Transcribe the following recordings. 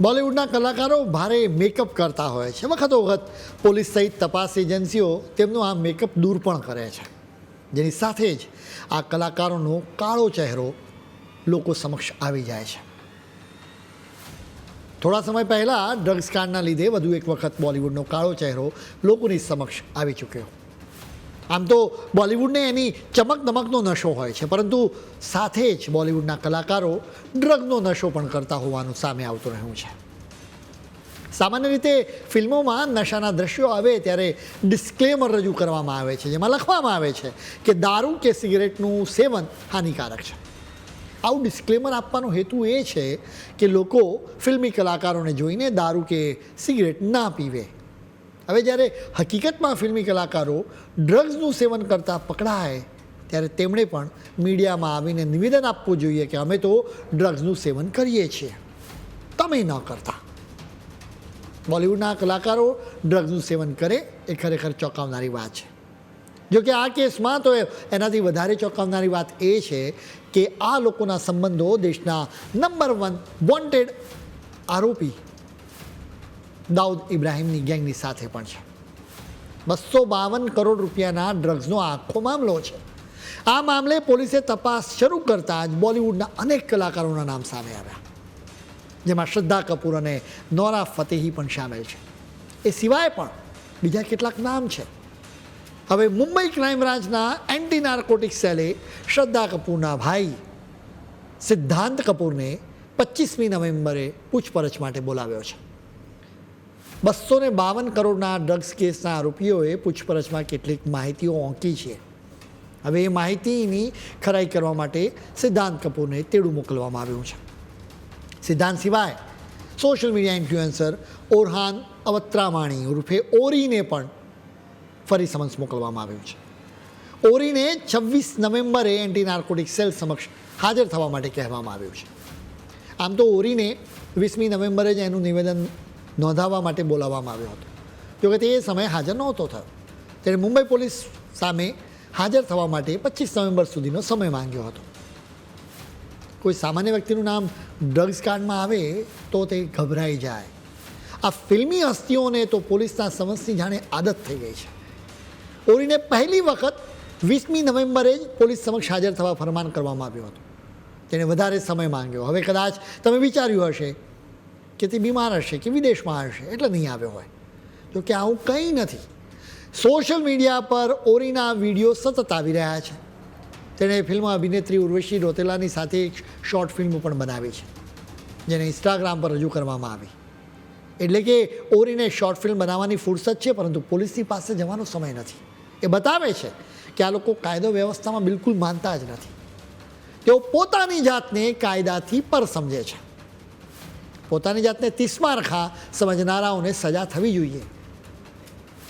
બોલિવૂડના કલાકારો ભારે મેકઅપ કરતા હોય છે. વખતો વખત પોલીસ સહિત તપાસ એજન્સીઓ તેમનું આ મેકઅપ દૂર પણ કરે છે. જેની સાથે જ આ કલાકારોનો કાળો ચહેરો લોકો સમક્ષ આવી જાય છે. થોડા સમય પહેલાં ડ્રગ્સ કાંડના લીધે વધુ એક વખત બોલિવૂડનો કાળો ચહેરો લોકોની સમક્ષ આવી ચૂક્યો. આમ તો બોલિવૂડને એની ચમક દમકનો નશો હોય છે, પરંતુ સાથે જ બોલિવૂડના કલાકારો ડ્રગનો નશો પણ કરતા હોવાનું સામે આવતું રહ્યું છે. સામાન્ય રીતે ફિલ્મોમાં નશાના દ્રશ્યો આવે ત્યારે ડિસ્ક્લેમર રજૂ કરવામાં આવે છે, જેમાં લખવામાં આવે છે કે દારૂ કે સિગરેટનું સેવન હાનિકારક છે. આવું ડિસ્ક્લેમર આપવાનો હેતુ એ છે કે લોકો ફિલ્મી કલાકારોને જોઈને દારૂ કે સિગરેટ ના પીવે. હવે જ્યારે હકીકતમાં ફિલ્મી કલાકારો ડ્રગ્સનું સેવન કરતા પકડાય, ત્યારે તેમણે પણ મીડિયામાં આવીને નિવેદન આપવું જોઈએ કે અમે તો ડ્રગ્સનું સેવન કરીએ છીએ. તમે ન કરતા. બોલિવૂડના કલાકારો ડ્રગ્સનું સેવન કરે એ ખરેખર ચોંકાવનારી વાત છે. જો કે આ કેસમાં તો એનાથી વધારે ચોંકાવનારી વાત એ છે કે આ લોકોના સંબંધો દેશના નંબર વન વોન્ટેડ આરોપી દાઉદ ઇબ્રાહીમની ગેંગની સાથે પણ છે. બસો બાવન કરોડ રૂપિયાના ડ્રગ્સનો આખો મામલો છે. આ મામલે પોલીસે તપાસ શરૂ કરતાં જ બોલિવૂડના અનેક કલાકારોના નામ સામે આવ્યા. જેમાં શ્રદ્ધા કપૂર અને નોરા ફતેહી પણ સામેલ છે. એ સિવાય પણ બીજા કેટલાક નામ છે. હવે મુંબઈ ક્રાઇમ બ્રાન્ચના એન્ટી નાર્કોટિક સેલે શ્રદ્ધા કપૂરના ભાઈ સિદ્ધાંત કપૂરને પચીસમી નવેમ્બરે પૂછપરછ માટે બોલાવ્યો છે. બસો ને બાવન કરોડના ડ્રગ્સ કેસના આરોપીઓએ પૂછપરછમાં કેટલીક માહિતીઓ ઓંકી છે. હવે એ માહિતીની ખરાઈ કરવા માટે સિદ્ધાંત કપૂરને તેડું મોકલવામાં આવ્યું છે. સિદ્ધાંત સિવાય social media influencer Orhan Awatramani ઉર્ફે ઓરીને પણ ફરી સમન્સ મોકલવામાં આવ્યું છે. ઓરીને છવ્વીસ નવેમ્બરે એન્ટી નાર્કોટિક સેલ સમક્ષ હાજર થવા માટે કહેવામાં આવ્યું છે. આમ તો ઓરીને વીસમી નવેમ્બરે જ એનું નિવેદન નોંધાવવા માટે બોલાવવામાં આવ્યો હતો. જોકે તે એ સમયે હાજર નહોતો થયો. તેણે મુંબઈ પોલીસ સામે હાજર થવા માટે પચીસ નવેમ્બર સુધીનો સમય માંગ્યો હતો. કોઈ સામાન્ય વ્યક્તિનું નામ ડ્રગ્સ કાર્ડમાં આવે તો તે ગભરાઈ જાય. આ ફિલ્મી હસ્તીઓને તો પોલીસના સમન્સની જાણે આદત થઈ ગઈ છે. ઓરીને પહેલી વખત વીસમી નવેમ્બરે જ પોલીસ સમક્ષ હાજર થવા ફરમાન કરવામાં આવ્યું હતું. તેણે વધારે સમય માંગ્યો. હવે કદાચ તમે વિચાર્યું હશે કે તે બીમાર હશે કે વિદેશમાં હશે એટલે નહીં આવ્યો હોય. જો કે આવું કંઈ નથી. સોશિયલ મીડિયા પર ઓરીના વીડિયો સતત આવી રહ્યા છે. તેણે ફિલ્મ અભિનેત્રી ઉર્વશી રોતેલાની સાથે એક શોર્ટ ફિલ્મ પણ બનાવી છે, જેને ઇન્સ્ટાગ્રામ પર રજૂ કરવામાં આવી. એટલે કે ઓરીને શોર્ટ ફિલ્મ બનાવવાની ફુરસત છે, પરંતુ પોલીસની પાસે જવાનો સમય નથી. એ બતાવે છે કે આ લોકો કાયદો વ્યવસ્થામાં બિલકુલ માનતા જ નથી. તેઓ પોતાની જાતને કાયદાથી પર સમજે છે. પોતાની જાતને તિસ્મારખા સમજનારાઓને સજા થવી જોઈએ.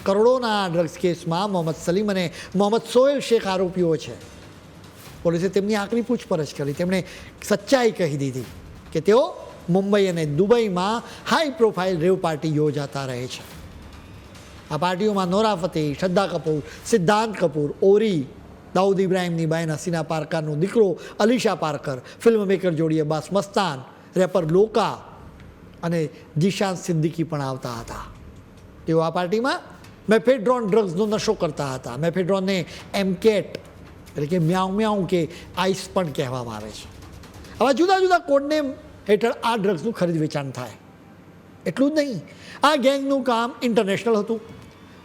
કરોડોના ડ્રગ્સ કેસમાં મોહમ્મદ સલીમ અને મોહમ્મદ સોહેલ શેખ આરોપીઓ છે. પોલીસે તેમની આકરી પૂછપરછ કરી. તેમણે સચ્ચાઈ કહી દીધી કે તેઓ મુંબઈ અને દુબઈમાં હાઈ પ્રોફાઇલ રેવ પાર્ટી યોજાતા રહે છે. આ પાર્ટીઓમાં નોરા ફતેહ, શ્રદ્ધા કપૂર, સિદ્ધાંત કપૂર, ઓરી, દાઉદ ઇબ્રાહિમની બહેન હસીના પારકરનો દીકરો અલીશા પારકર ફિલ્મ મેકર જોડી અબ્બાસ મસ્તાન, રેપર લોકા અને દિશાંત સિદ્દીકી પણ આવતા હતા. તેઓ આ પાર્ટીમાં મેફેડ્રોન ડ્રગ્સનો નશો કરતા હતા. મેફેડ્રોનને એમકેટ એટલે કે મ્યાઉ મ્યાઉ કે આઈસ પણ કહેવામાં આવે છે. આવા જુદા જુદા કોડનેમ હેઠળ આ ડ્રગ્સનું ખરીદ વેચાણ થાય. એટલું જ નહીં. આ ગેંગનું કામ ઇન્ટરનેશનલ હતું.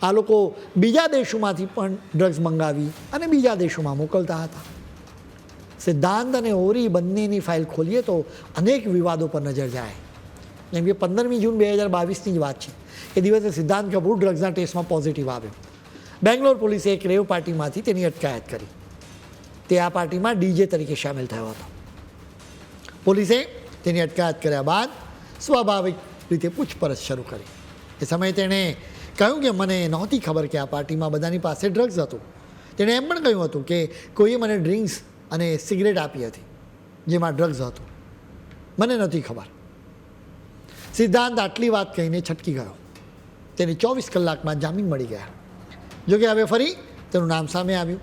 આ લોકો બીજા દેશોમાંથી પણ ડ્રગ્સ મંગાવી અને બીજા દેશોમાં મોકલતા હતા. સિદ્ધાંત અને ઓરી બંનેની ફાઇલ ખોલીએ તો અનેક વિવાદો પર નજર જાય. જેમ કે પંદરમી જૂન બે હજાર બાવીસની જ વાત છે. એ દિવસે સિદ્ધાંત કપૂર ડ્રગ્સના ટેસ્ટમાં પોઝિટિવ આવ્યો. બેંગ્લોર પોલીસે એક રેવ પાર્ટીમાંથી તેની અટકાયત કરી. તે આ પાર્ટીમાં ડીજે તરીકે સામેલ થયો હતો. પોલીસે તેની અટકાયત કર્યા બાદ સ્વાભાવિક રીતે પૂછપરછ શરૂ કરી. એ સમયે તેણે કહ્યું કે મને નહોતી ખબર કે આ પાર્ટીમાં બધાની પાસે ડ્રગ્સ હતું. તેણે એમ પણ કહ્યું હતું કે કોઈએ મને ડ્રિંક્સ અને સિગરેટ આપી હતી, જેમાં ડ્રગ્સ હતું. મને નથી ખબર. સિદ્ધાંત આટલી વાત કહીને છટકી ગયો. તેને ચોવીસ કલાકમાં જામીન મળી ગયા. જોકે હવે ફરી તેનું નામ સામે આવ્યું.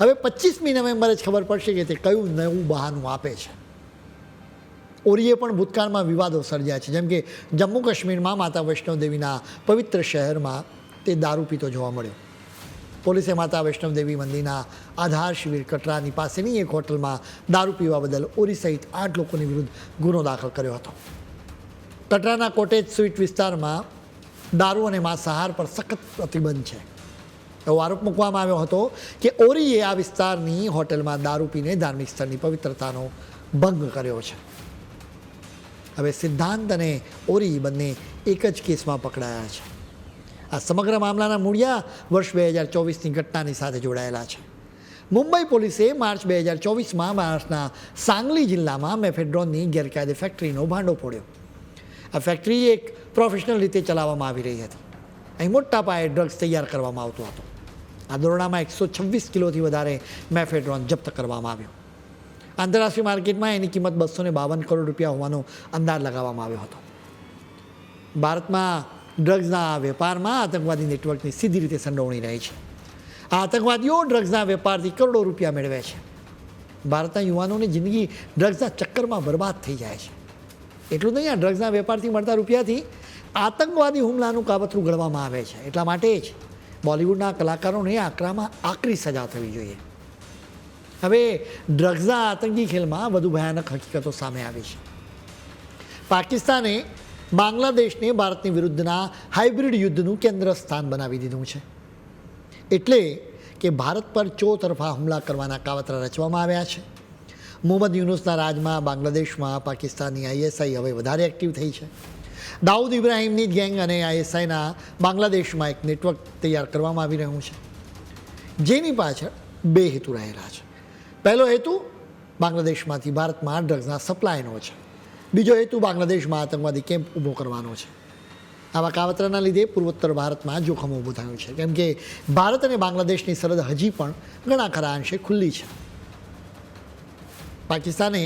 હવે પચીસમી નવેમ્બરે જ ખબર પડશે કે તે કયું નવું બહાનું આપે છે. ઓરીએ પણ ભૂતકાળમાં વિવાદો સર્જ્યા છે. જેમ કે જમ્મુ કાશ્મીરમાં માતા વૈષ્ણવદેવીના પવિત્ર શહેરમાં તે દારૂ પીતો જોવા મળ્યો. પોલીસે માતા વૈષ્ણવદેવી મંદિરના આધાર શિબિર કટરાની પાસેની એક હોટલમાં દારૂ પીવા બદલ ઓરી સહિત આઠ લોકોની વિરુદ્ધ ગુનો દાખલ કર્યો હતો. કટરાના કોટેજ સ્વીટ વિસ્તારમાં દારૂ અને માંસાહાર પર સખત પ્રતિબંધ છે. એવો આરોપ મૂકવામાં આવ્યો હતો કે ઓરીએ આ વિસ્તારની હોટેલમાં દારૂ પીને ધાર્મિક સ્થળની પવિત્રતાનો ભંગ કર્યો છે. હવે સિદ્ધાંત અને ઓરી બંને એક જ કેસમાં પકડાયા છે. આ સમગ્ર મામલાના મૂળિયા વર્ષ બે હજાર ચોવીસની ઘટનાની સાથે જોડાયેલા છે. મુંબઈ પોલીસે માર્ચ બે હજાર ચોવીસમાં મહારાષ્ટ્રના સાંગલી જિલ્લામાં મેફેડ્રોનની ગેરકાયદે ફેક્ટરીનો ભાંડો ફોડ્યો. આ ફેક્ટરી એક પ્રોફેશનલ રીતે ચલાવવામાં આવી રહી હતી. અહીં મોટા પાયે ડ્રગ્સ તૈયાર કરવામાં આવતો હતો. આ દોરડામાં એકસો છવ્વીસ કિલોથી વધારે મેફેડ્રોન જપ્ત કરવામાં આવ્યો. આંતરરાષ્ટ્રીય માર્કેટમાં એની કિંમત બસો બાવન કરોડ રૂપિયા હોવાનો અંદાજ લગાવવામાં આવ્યો હતો. ભારતમાં ડ્રગ્સના વેપારમાં આતંકવાદી નેટવર્કની સીધી રીતે સંડોવણી રહી છે. આ આતંકવાદીઓ ડ્રગ્સના વેપારથી કરોડો રૂપિયા મેળવે છે. ભારતના યુવાનોની જિંદગી ડ્રગ્સના ચક્કરમાં બરબાદ થઈ જાય છે. એટલું નહીં, આ ડ્રગ્સના વેપારથી મળતા રૂપિયાથી આતંકવાદી હુમલાનું કાવતરું ઘડવામાં આવે છે. એટલા માટે જ બોલિવૂડના કલાકારોને આકરામાં આકરી સજા થવી જોઈએ. હવે ડ્રગ્સના આતંકી ખેલમાં વધુ ભયાનક હકીકતો સામે આવી છે. પાકિસ્તાને બાંગ્લાદેશને ભારતની વિરુદ્ધના હાઇબ્રિડ યુદ્ધનું કેન્દ્ર સ્થાન બનાવી દીધું છે. એટલે કે ભારત પર ચોતરફા હુમલા કરવાના કાવતરા રચવામાં આવ્યા છે. મોહમ્મદ યુનુસના રાજમાં બાંગ્લાદેશમાં પાકિસ્તાનની આઈએસઆઈ હવે વધારે એક્ટિવ થઈ છે. દાઉદ ઇબ્રાહિમની ગેંગ અને આઈએસઆઈના બાંગ્લાદેશમાં એક નેટવર્ક તૈયાર કરવામાં આવી રહ્યું છે. જેની પાછળ બે હેતુ રહેલા છે. પહેલો હેતુ, બાંગ્લાદેશમાંથી ભારતમાં ડ્રગ્સના સપ્લાયનો છે. બીજો હેતુ, બાંગ્લાદેશમાં આતંકવાદી કેમ્પ ઊભો કરવાનો છે. આવા કાવતરાના લીધે પૂર્વોત્તર ભારતમાં જોખમ ઊભું થયું છે. કેમ કે ભારત અને બાંગ્લાદેશની સરહદ હજી પણ ઘણા ખરા અંશે ખુલ્લી છે. પાકિસ્તાને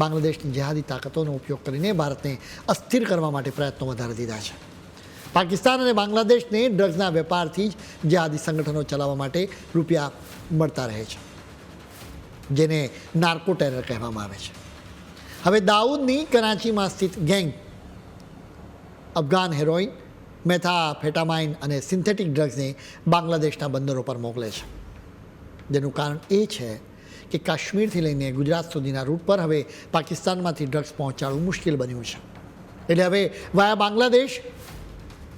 બાંગ્લાદેશની જેહાદી તાકાતોનો ઉપયોગ કરીને ભારતને અસ્થિર કરવા માટે પ્રયત્નો વધારી દીધા છે. પાકિસ્તાન અને બાંગ્લાદેશને ડ્રગ્સના વેપારથી જ જેહાદી સંગઠનો ચલાવવા માટે રૂપિયા મળતા રહે છે, જેને નાર્કો ટેરર કહેવામાં આવે છે. હવે દાઉદની કરાચીમાં સ્થિત ગેંગ, અફઘાન હેરોઇન, મેથાફેટામાઇન અને સિન્થેટિક ડ્રગ્સને બાંગ્લાદેશના બંદરો પર મોકલે છે. જેનું કારણ એ છે કે કાશ્મીરથી લઈને ગુજરાત સુધીના રૂટ પર હવે પાકિસ્તાનમાંથી ડ્રગ્સ પહોંચાડવું મુશ્કેલ બન્યું છે. એટલે હવે વાયા બાંગ્લાદેશ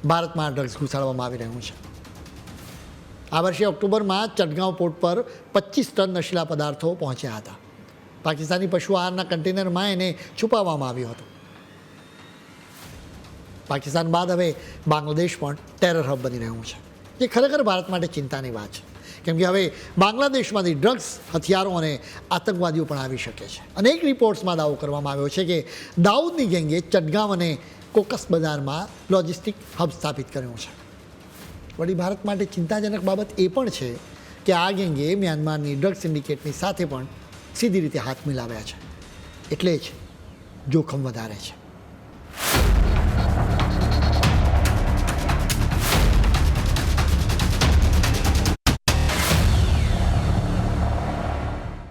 ભારતમાં ડ્રગ્સ ઘુસાડવામાં આવી રહ્યું છે. આ વર્ષે ઓક્ટોબરમાં ચટગાંવ પોર્ટ પર પચીસ ટન નશીલા પદાર્થો પહોંચ્યા હતા. પાકિસ્તાની પશુ આહારના કન્ટેનરમાં એને છુપાવવામાં આવ્યો હતો. પાકિસ્તાન બાદ હવે બાંગ્લાદેશ પણ ટેરર હબ બની રહ્યું છે. જે ખરેખર ભારત માટે ચિંતાની વાત છે. કેમ કે હવે બાંગ્લાદેશમાંથી ડ્રગ્સ, હથિયારો અને આતંકવાદીઓ પણ આવી શકે છે. અનેક રિપોર્ટ્સમાં દાવો કરવામાં આવ્યો છે કે દાઉદની ગેંગે ચટગામ અને કોકસ બજારમાં લોજિસ્ટિક હબ સ્થાપિત કર્યો છે. વળી ભારત માટે ચિંતાજનક બાબત એ પણ છે કે આ ગેંગે મ્યાનમારની ડ્રગ્સ સિન્ડિકેટની સાથે પણ સીધી રીતે હાથ મિલાવ્યા છે. એટલે જ જોખમ વધારે છે.